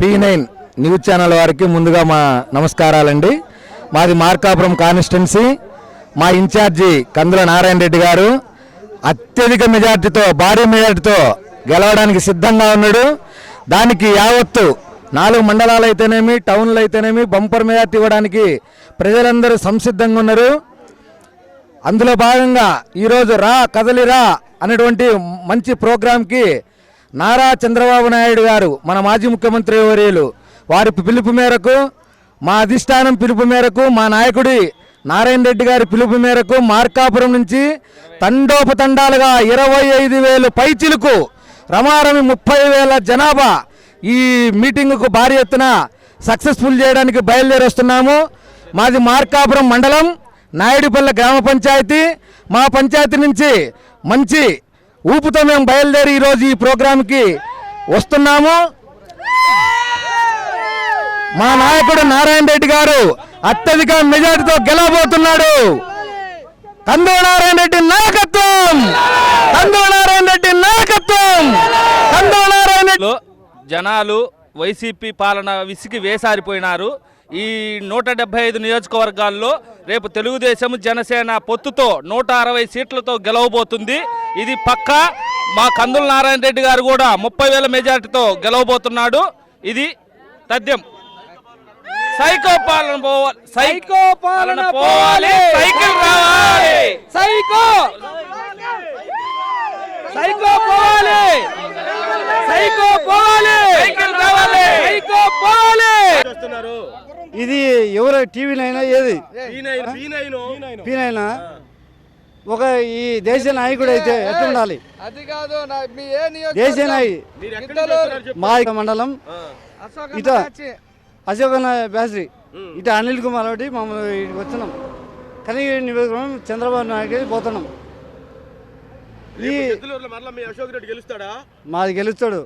P nine news channel వారికి ముందుగా మా నమస్కారాలండి. మాది మార్కాపురం కాన్స్టిట్యున్సీ. మా ఇన్ఛార్జి కందుల నారాయణ రెడ్డి గారు అత్యధిక మెజార్టీతో భారీ మెజార్టీతో గెలవడానికి సిద్ధంగా ఉన్నాడు. దానికి యావత్తు నాలుగు మండలాలు అయితేనేమి టౌన్లు అయితేనేమి బంపర్ మెజార్టీ ఇవ్వడానికి ప్రజలందరూ సంసిద్ధంగా ఉన్నారు. అందులో భాగంగా ఈరోజు రా కదలిరా అనేటువంటి మంచి ప్రోగ్రాంకి నారా చంద్రబాబు నాయుడు గారు మన మాజీ ముఖ్యమంత్రి వర్యులు వారి పిలుపు మేరకు మా అధిష్టానం పిలుపు మేరకు మా నాయకుడి నారాయణ రెడ్డి గారి పిలుపు మేరకు మార్కాపురం నుంచి తండోపతండాలుగా ఇరవై ఐదు వేలు పైచిలుకు రమారమి ముప్పై వేల జనాభా ఈ మీటింగుకు భారీ ఎత్తున సక్సెస్ఫుల్ చేయడానికి బయలుదేరొస్తున్నాము. మాది మార్కాపురం మండలం నాయుడుపల్లె గ్రామ పంచాయతీ. మా పంచాయతీ నుంచి మంచి ఊపుతో మేము బయలుదేరి ఈరోజు ఈ ప్రోగ్రాంకి వస్తున్నాము. మా నాయకుడు నారాయణ రెడ్డి గారు అత్యధిక మెజార్టీతో గెలవబోతున్నాడు. కందు నారాయణ రెడ్డి నాయకత్వం! కందు నారాయణ రెడ్డి నాయకత్వం! కందు నారాయణ రెడ్డి జనాలు వైసీపీ పాలన విసిగి వేసారిపోయినారు. ఈ నూట డెబ్బై ఐదు నియోజకవర్గాల్లో రేపు తెలుగుదేశం జనసేన పొత్తుతో నూట అరవై సీట్లతో గెలవబోతుంది. ఇది పక్క. మా కందుల నారాయణ రెడ్డి గారు కూడా ముప్పై వేల మెజార్టీతో గెలవబోతున్నాడు. ఇది తథ్యం. సైకో పాలన పోవాలి సైకో పాలన పోవాలి. సైకిల్ రావాలి. సైకో! సైకో పోవాలి. సైకో పోవాలి. సైకిల్ రావాలి. సైకో పోవాలి. ఇది ఎవరు టీవీనైనా ఏది? పీనైనా ఒక ఈ దేశ నాయకుడు అయితే ఎట్లుండాలి? అది కాదు నా మీ ఏ దేశ నాయకు మండలం. ఇట అశోకన బ్యాసరి. ఇట అనిల్ కుమార్ ఒకటి మమ్మల్ని వచ్చినాం కానీ నియోజకవర్గం చంద్రబాబు నాయుడు పోతున్నాం. ఈ మరలా మీ అశోక్ రెడ్డి గెలుస్తాడా? మాది గెలుస్తాడు.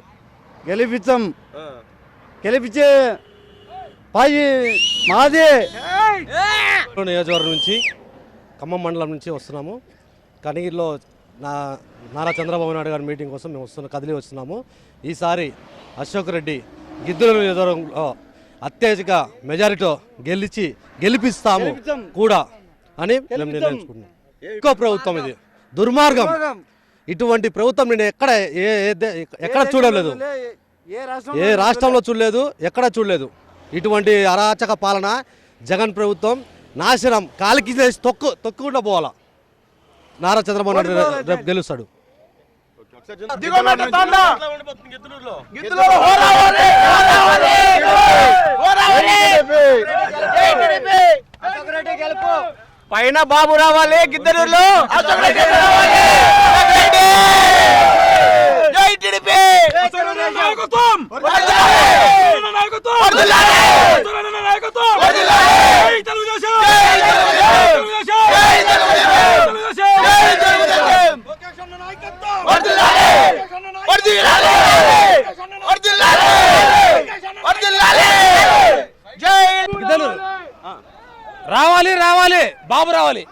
గెలిపించాం గెలిపించే పాయి మాదే. నియోజకవర్గం నుంచి ఖమ్మం మండలం నుంచి వస్తున్నాము. కనిగిరిలో నా నారా చంద్రబాబు నాయుడు గారి మీటింగ్ కోసం మేము వస్తున్న కదిలి వస్తున్నాము. ఈసారి అశోక్ రెడ్డి గిద్దెల నియోజకవర్గంలో అత్యధిక మెజారిటీతో గెలిచి గెలిపిస్తాము గెలిపిస్తాం. కూడా అని మేము. నిర్ణయించుకున్నాం. ఎక్కువ ప్రభుత్వం ఇది. దుర్మార్గం. ఇటువంటి ప్రభుత్వం నేను ఎక్కడ ఏ ఎక్కడ చూడలేదు. ఏ రాష్ట్రంలో చూడలేదు ఎక్కడ చూడలేదు. ఇటువంటి అరాచక పాలన జగన్ ప్రభుత్వం నాశనం. కాలికి తొక్కు తొక్కుకుండా పోవాలా? నారా చంద్రబాబు నాయుడు రేపు గెలుస్తాడు. పైన బాబు రావాలి గిద్దలూరులో. రావాలి రావాలి. బాబు రావాలి.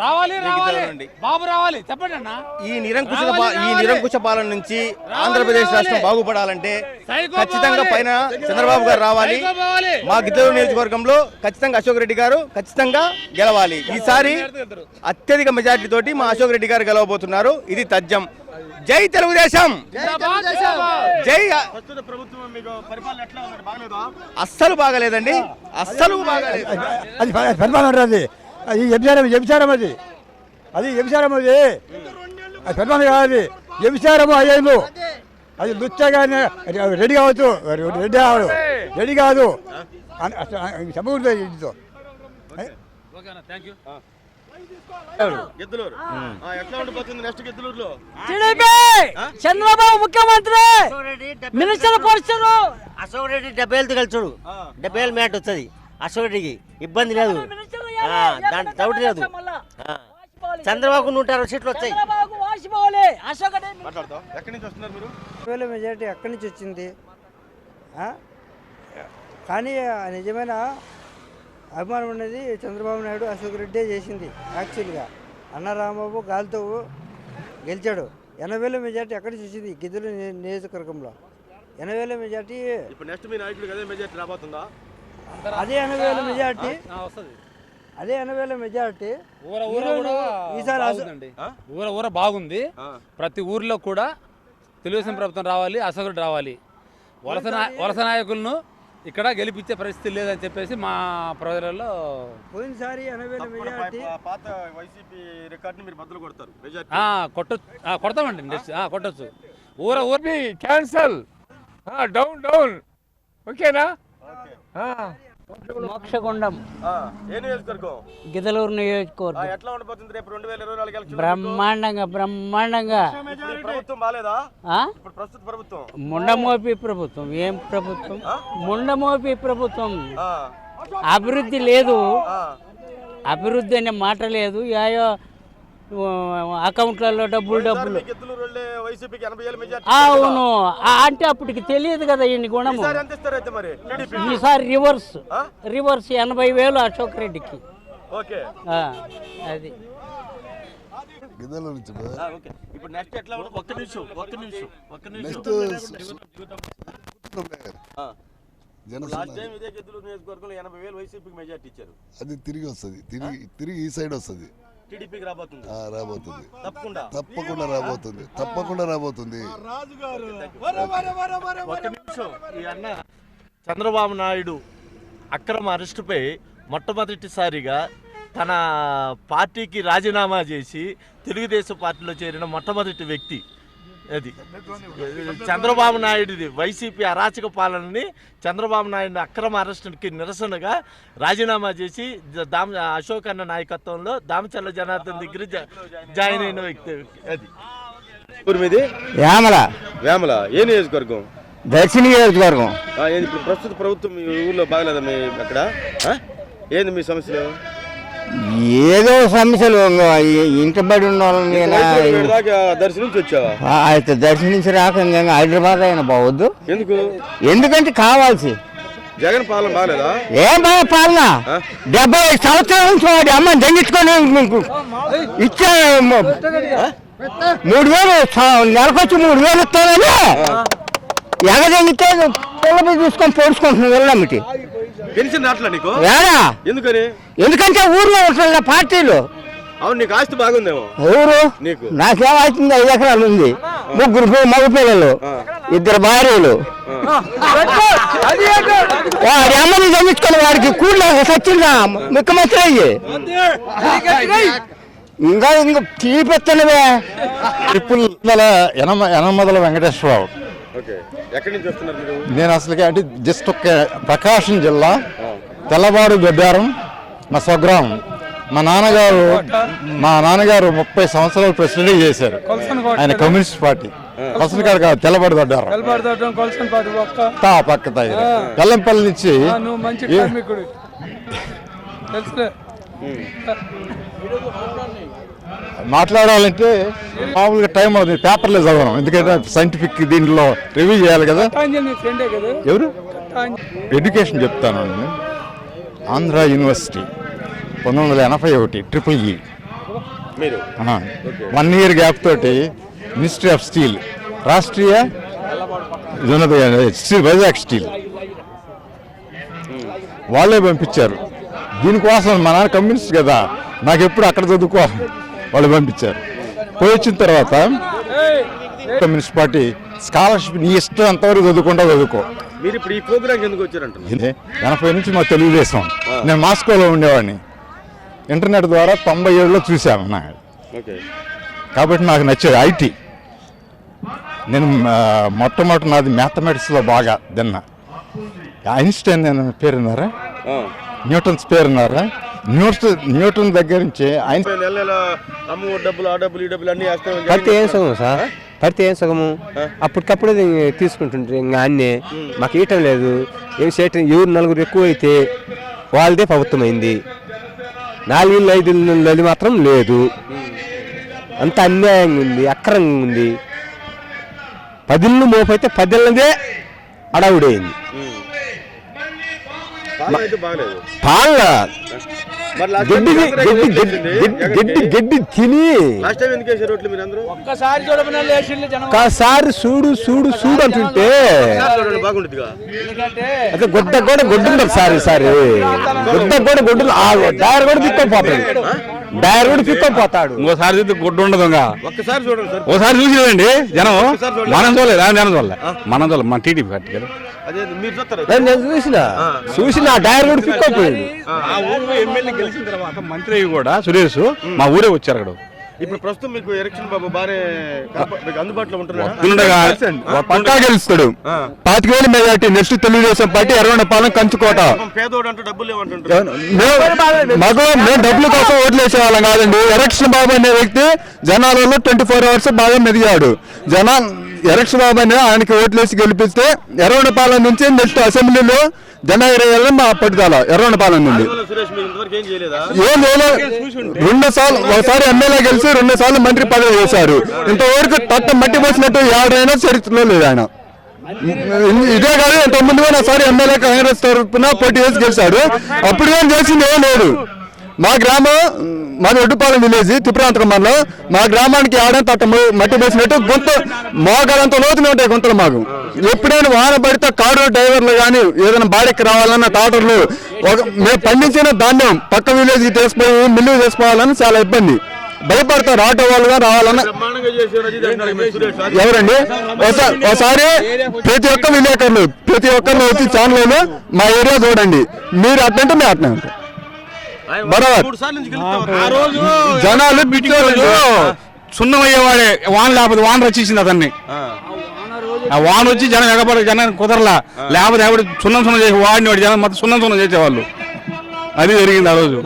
రావాలి రావాలి. బాబు రావాలి. చెప్పండి అన్న. ఈ నిరంకుశ ఈ నిరంకుశ పాలన నుంచి ఆంధ్రప్రదేశ్ రాష్ట్రం బాగుపడాలంటే ఖచ్చితంగా. పైన చంద్రబాబు గారు రావాలి. మా గిద్దలూరు నియోజకవర్గంలో ఖచ్చితంగా అశోక్ రెడ్డి గారు ఖచ్చితంగా గెలవాలి. ఈసారి అత్యధిక మెజార్టీ తోటి మా అశోక్ రెడ్డి గారు గెలవబోతున్నారు. ఇది తథ్యం. జై తెలుగుదేశం. జై అస్సలు బాగలేదండి. అస్సలు బాగలేదు. అది అది అది వ్యభిచారం వ్యభిచారం అది. అది వ్యభిచారం అది. అది కాదు అది వ్యభిచారము అయ్యేందు. అది లుచ్చగానే రెడీ కావచ్చు రెడీ కావడు రెడీ కాదు. చెప్పకూడదు ఇంటితో. గిద్దలూరు. ఎట్లా ఉండిపోతుంది నెక్స్ట్ గిద్దలూరులో? టీడీపీ! చంద్రబాబు ముఖ్యమంత్రి! మినిస్టర్ పోస్టర్ అశోక్ రెడ్డి డెబ్బై ఏళ్ళతో కలిసాడు డెబ్బై ఏళ్ళ మ్యాట్ వస్తుంది. అశోక్ రెడ్డికి ఇబ్బంది లేదు. దాంట్లో డౌట్ లేదు. చంద్రబాబు నూట అరవై సీట్లు వచ్చాయి. ఎక్కడి నుంచి వస్తున్నారు మీరు? వేల మెజార్టీ ఎక్కడి నుంచి వచ్చింది? ఆ? కానీ నిజమైన అభిమానం అనేది చంద్రబాబు నాయుడు అశోక్ రెడ్డే చేసింది యాక్చువల్గా అన్న రాంబాబు గాలితో గెలిచాడు. ఎనభై వేల మెజార్టీ ఎక్కడి వచ్చింది? గిద్దలు నియోజకవర్గంలో. ఎనభై వేల మెజార్టీ ఇప్పుడు నెక్స్ట్ మీ నాయకుడికి అదే మెజార్టీ రాబోతుందా? అదే ఎనభై వేల మెజార్టీ అదే ఎనభై వేల మెజార్టీ. ఊర ఊర కూడా ఈసారి ఊర ఊర బాగుంది. ప్రతి ఊర్లో కూడా తెలుగుదేశం ప్రభుత్వం రావాలి అసోకుడు రావాలి. వలస వలస నాయకులను ఇక్కడ గెలిపించే పరిస్థితి లేదని చెప్పేసి మా ప్రజలలో పోయినసారి ఎనభై వేల మెజార్టీ పాత వైసీపీ రికార్డుని మీరు బదులు కొడతారు. మెజార్టీ. ఆ, కొట్టొచ్చు ఆ, కొడతామండి నెక్స్ట్ కొట్టొచ్చు. ఊర ఊర క్యాన్సల్. Down down. ఓకేనా? మోక్షగుండం. ఏ నియోజకవర్గం? గిదలూరు నియోజకవర్గం. ఎట్లా ఉండబోతుంది రేపు రెండు వేల ఇరవై నాలుగు ఎలక్షన్ బ్రహ్మాండంగా బ్రహ్మాండంగా. ప్రభుత్వం బాలేదా? ఆ? ఇప్పుడు ప్రస్తుత ప్రభుత్వం. ముండమోపి ప్రభుత్వం. ఏం ప్రభుత్వం? ముండమోపి ప్రభుత్వం. ఆ, అభివృద్ధి లేదు. ఆ. అభివృద్ధి అనే మాట లేదు. యాయో అకౌంట్లలో డబ్బులు డబ్బులు. అవును. అంటే అప్పటికి తెలియదు కదా ఈ గుణము. ఈసారి రివర్స్? రివర్స్ ఎనభై వేలు అశోక్ రెడ్డికి. అది. ఇప్పుడు నెక్స్ట్ ఎట్లా ఉంటుంది? ఒక్క నిమిషం ఒక్క నిమిషం ఒక్క నిమిషం. ఆ. లాస్ట్ టైం ఇదే గెద్దులూరు నియోజకవర్గంలో ఎనభై వేలు వైసీపీకి మెజార్టీ ఇచ్చారు. అది తిరిగి వస్తుంది. తిరిగి తిరిగి ఈ సైడ్ వస్తుంది. టీడీపీకి రాబోతుంది. ఆ, రాబోతుంది. తప్పకుండా. తప్పకుండా రాబోతుంది. తప్పకుండా రాబోతుంది. ఒక్క నిమిషం. ఈ అన్న చంద్రబాబు నాయుడు అక్రమ అరెస్టుపై మొట్టమొదటిసారిగా తన పార్టీకి రాజీనామా చేసి తెలుగుదేశం పార్టీలో చేరిన మొట్టమొదటి వ్యక్తి అది. చంద్రబాబు నాయుడుది. వైసీపీ అరాచక పాలనని చంద్రబాబు నాయుడు అక్రమ అరెస్టుకి నిరసనగా రాజీనామా చేసి దామ అశోక్ అన్న నాయకత్వంలో దామచల్ల జనార్దన్ దగ్గర జా- జాయిన్ అయిన వ్యక్తి. అది. మీది? యామల. వేమల ఏ నియోజకవర్గం? దక్షిణ నియోజకవర్గం. ఇప్పుడు ప్రస్తుత ప్రభుత్వం మీ ఊర్లో బాగలేదా మీ అక్కడ? ఏంది మీ సమస్యలు? ఏదో సమస్యలు ఇంటి బడి ఉన్న వాళ్ళని ఇక్కడ దాకా దర్శనం నుంచి వచ్చావా అయితే దర్శనించి రాక హైదరాబాద్ అయినా బావద్దు ఎందుకు? ఎందుకంటే కావాల్సి. జగన్ పాలన బాగలేదా ఏం బాగా పాలన? డెబ్బై సంవత్సరాల నుంచి వాడి అమ్మని దండించుకొని మీకు ఇచ్చే మూడు వేలు నెలకొచ్చి మూడు వేలు ఇస్తానని. ఎగదెంగితే పొలపై తీసుకొని పొడుచుకుంటున్నాం వెళ్ళమిటి పెన్షన్ రావట్లా నీకు? ఏడా? ఎందుకని? ఎందుకంటే ఊర్లో ఉంటున్న పార్టీలు. అవును నీకు ఆస్తి బాగుందేమో. ఎవరు? నీకు. నాకేమవుతుంది ఐదు ఎకరాలు ఉంది. ముగ్గురు మగ పిల్లలు. ఇద్దరు భార్యలు. వాడి అమ్మని జమించుకొని వాడికి కూడలే సచ్చిందా ముఖ్యమంత్రి అయ్యి. ఇంకా ఇంకా తీపెత్తనవే ట్రిపుల్ ఎనమ ఎనమదల వెంకటేశ్వరరావు. ఎక్కడి నుంచి వస్తున్నారు మీరు? నేను అసలుకి అంటే జస్ట్ ఒక ప్రకాశం జిల్లా తెల్లబాడు గడ్డారం మా స్వగ్రామం. మా నాన్నగారు మా నాన్నగారు ముప్పై సంవత్సరాలు ప్రెసిడెంట్ చేశారు. ఆయన కమ్యూనిస్ట్ పార్టీ. కొలసన కాడ కాదు తెల్లబాడు గడ్డారం తా పక్క తాయి బెల్లంపల్లి నుంచి మాట్లాడాలంటే మామూలుగా టైం అవుతుంది పేపర్లో చదవడం. ఎందుకంటే సైంటిఫిక్ దీంట్లో రివ్యూ చేయాలి కదా. ఎవరు? ఎడ్యుకేషన్ చెప్తాను నేను. ఆంధ్ర యూనివర్సిటీ పంతొమ్మిది వందల ఎనభై ఒకటి triple E one year gap తోటి ministry of steel Rashtriya steel Vizag steel వాళ్ళే పంపించారు. దీనికోసం మా నాన్న కమ్యూనిస్ట్ కదా. నాకు ఎప్పుడు అక్కడ చదువుకో వాళ్ళు పంపించారు. పోయి వచ్చిన తర్వాత కమ్యూనిస్ట్ పార్టీ స్కాలర్షిప్ నీ ఇష్టం అంతవరకు చదువుకుంటా చదువుకో. మీరు ఇప్పుడు ఈ ప్రోగ్రామ్ ఎందుకు వచ్చారంటున్నారు? ఇది ఎనభై నుంచి మా తెలుగుదేశం. నేను మాస్కోలో ఉండేవాడిని. ఇంటర్నెట్ ద్వారా తొంభై ఏడులో చూశాను నా కాబట్టి నాకు నచ్చేది ఐటీ. నేను మొట్టమొదటి నాది మ్యాథమెటిక్స్లో బాగా తిన్నా ఐన్స్టైన్ పేరున్నారా న్యూటన్స్ పేరున్నారా న్యూటన్ న్యూటన్ దగ్గర నుంచి ఐన్ నెల నెల అమ్ము డబ్బులు ఆ డబ్బులు ఈ డబ్బులు అన్ని వేస్తామని పడితే ఏం సగము సార్? పడితే ఏం సగము అప్పటికప్పుడు అది తీసుకుంటుంటారు ఇంకా అన్నీ మాకు ఇయటం లేదు. ఏం చేయటం? ఎవరు నలుగురు ఎక్కువ అయితే వాళ్ళదే ప్రభుత్వం అయింది నాలుగు ఐదు ఇళ్ళు మాత్రం లేదు. అంత అన్యాయంగా ఉంది అక్రంగా ఉంది. పదిళ్ళు మోపైతే పదిళ్ళదే అడవుడైంది గడ్డి గడ్డి గడ్డి తిని. ఒక్కసారి చూడు చూడు చూడు అంటుంటే. అదే గుడ్డ కూడా గుడ్డు ఉండదు సార్. సారి గుడ్డ కూడా గుడ్డు ఆ డైర్ కూడా తిక్కొని పోతాడు డైర్ కూడా తిక్కొని పోతాడు. ఇంకోసారి చూస్తే గుడ్డు ఉండదు ఇంకా. ఒక్కసారి చూడండి సార్. ఓసారి చూసేదండి జనం ఒకసారి. మనం చూడలేదు ఆయన జనం చూడలే. మనం చూడలేదు మన టీడీపీ కట్టి కదా. అదే మీరు చూస్తారు? నేను చూసిన. చూసిన ఆ డైర్ కూడా తిక్కొని పోయాడు. ఆ ఊరు ఎమ్మెల్యే గెలిచిన తర్వాత మంత్రి అయ్యి కూడా సురేష్ మా ఊరే వచ్చారు అక్కడ. ఇప్పుడు ప్రస్తుతం మీకు ఎలక్షన్ బాబు మీకు అందుబాటులో పక్కా గెలుస్తాడు. పాతిక వేల majority next Telugu Desam party Yerragondapalem కంచుకోట. పాపం పేదోడు అంటూ డబ్బులు మేము కోసం ఓట్లు వేసేవాళ్ళం కాదండి. ఎలక్షన్ బాబు అనే వ్యక్తి జనాలలో ట్వంటీ ఫోర్ అవర్స్ బాగా మెదిగాడు. జన ఎలక్షన్ బాబు అనే ఆయనకి ఓట్లు వేసి గెలిపిస్తే ఎర్రగొండపాలెం నుంచి నెక్స్ట్ అసెంబ్లీలో జన ఎరగాలని మా పట్టుదల ఎర్రగొండపాలెం నుండి. ఏం రెండు సార్లు ఒకసారి ఎమ్మెల్యే గెలిచి రెండు సార్లు మంత్రి పదవి చేశారు. ఇంతవరకు తట్ట మట్టి పోసినట్టు ఎవరైనా చరిత్రలో లేదు ఆయన. ఇదే కాదు ఇంతకుముందు ఒకసారి ఎమ్మెల్యే కాంగ్రెస్ తరఫున పోటీ చేసి గెలిచాడు. అప్పుడు ఏం చేసింది ఏం లేదు. మా గ్రామం మాది ఒడ్డుపాలెం విలేజ్ త్రిపురాంతకం మనలో మా గ్రామానికి ఆడే తట్ట మట్టి వేసినట్టు గుంత మోగాలంత లోతునే ఉంటాయి గుంతలు మాకు. ఎప్పుడైనా వాన పడితే కారు డ్రైవర్లు కానీ ఏదైనా బాడెక్కి రావాలన్న టాటర్లు ఒక మేము పండించిన ధాన్యం పక్క విలేజ్కి తీసుకుపోయి మిల్లు తీసుకోవాలని చాలా ఇబ్బంది. భయపడతారు ఆటో వాళ్ళుగా రావాలన్న. ఎవరండి? ఒకసారి ప్రతి ఒక్క విలేకరులు ప్రతి ఒక్కరిని వచ్చి ఛానల్ మా ఏరియా చూడండి. మీరు అట్లంటే మేము అట్లా బరాబర్. మూడు సార్లు నుంచి గెలుస్తాం ఆ రోజు జనాలు పిచ్చోళ్ళు సున్నం అయ్యేవాడే వాన లేకపోతే వాన రచించింది అతన్ని. ఆ. వాన వచ్చి జనం ఎగబడి జనం కుదరలా. లేకపోతే ఎవడు సున్నం సున్నం చేసి వాడిని వాడి జనం మొత్తం సున్నం సున్నం చేసేవాళ్ళు. అది జరిగింది ఆ రోజు.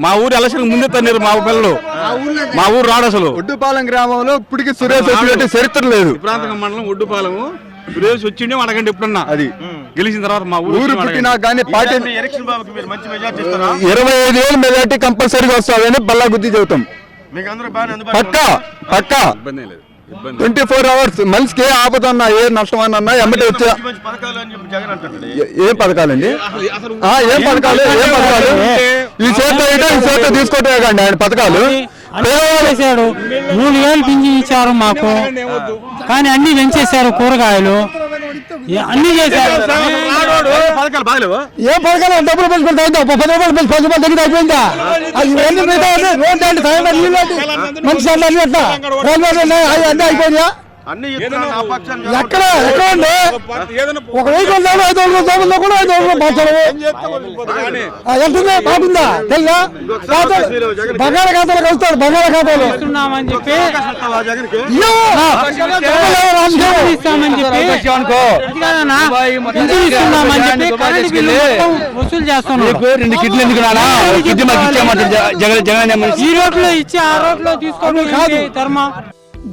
మా ఊరు ఎలక్షన్ ముందే తన్నారు మా పిల్లలు. మా ఊరు రాడు అసలు. ఒడ్డుపాలెం గ్రామంలో ఇప్పటికి సురేష్ చరిత్ర లేదు. ప్రాంతం మండలం ఒడ్డుపాలెము. సురేష్ వచ్చిండే అడగండి ఎప్పుడన్నా. అది. గెలిచిన తర్వాత మా ఊరు. పుట్టినా కానీ పార్టీ ఇరవై ఐదు వేలు మెజార్టీ కంపల్సరీగా వస్తాదని బల్లా గుద్ది చెబుతాం. పక్కా పక్కా. ట్వంటీ ఫోర్ అవర్స్ మనిషికి ఏ ఆపద ఉన్నా ఏ నష్టం అన్నా ఎమ్మటి వచ్చా మంచి మంచి పథకాలు అని చెప్పి జగన్ అంటుంటాడు ఏ- పథకాలండి? ఏం పథకాలు? ఏం పథకాలు? ఈ చేత ఈ చేత తీసుకోవటమే కండి ఆయన పథకాలు. చేశాడు మూడు వేలు పింఛన్ ఇచ్చారు మాకు. కానీ అన్ని పెంచేశారు కూరగాయలు. అన్ని చేశారు. ఏం పథకాలు? డబ్బులు పెంచి పెడితే పది రూపాయలు పెంచి పది రూపాయలు తగ్గితే అయిపోయిందా? అది రోడ్డు అంటే సాయం మంచి అట్లా. అన్ని అట్లా అన్నీ ఎక్కడ ఒక వెయ్యి ఐదు వందల దోమల్లో కూడా ఐదు వందలు పంచారు ఎంతుంది బాగుందా తెలుసా? ఖాతాలు బంగాళ ఖాతాలు. కలుస్తాడు బంగాళ ఖాతాలు వసూలు చేస్తున్నాడు. రెండు కిడ్లు ఎందుకు నానా కిడ్నీ మాకు ఇచ్చామంటారు జగన్ జగన్ ఈ రోడ్లో ఇచ్చి ఆ రోడ్లో తీసుకోవడం కాదు. ధర్మం?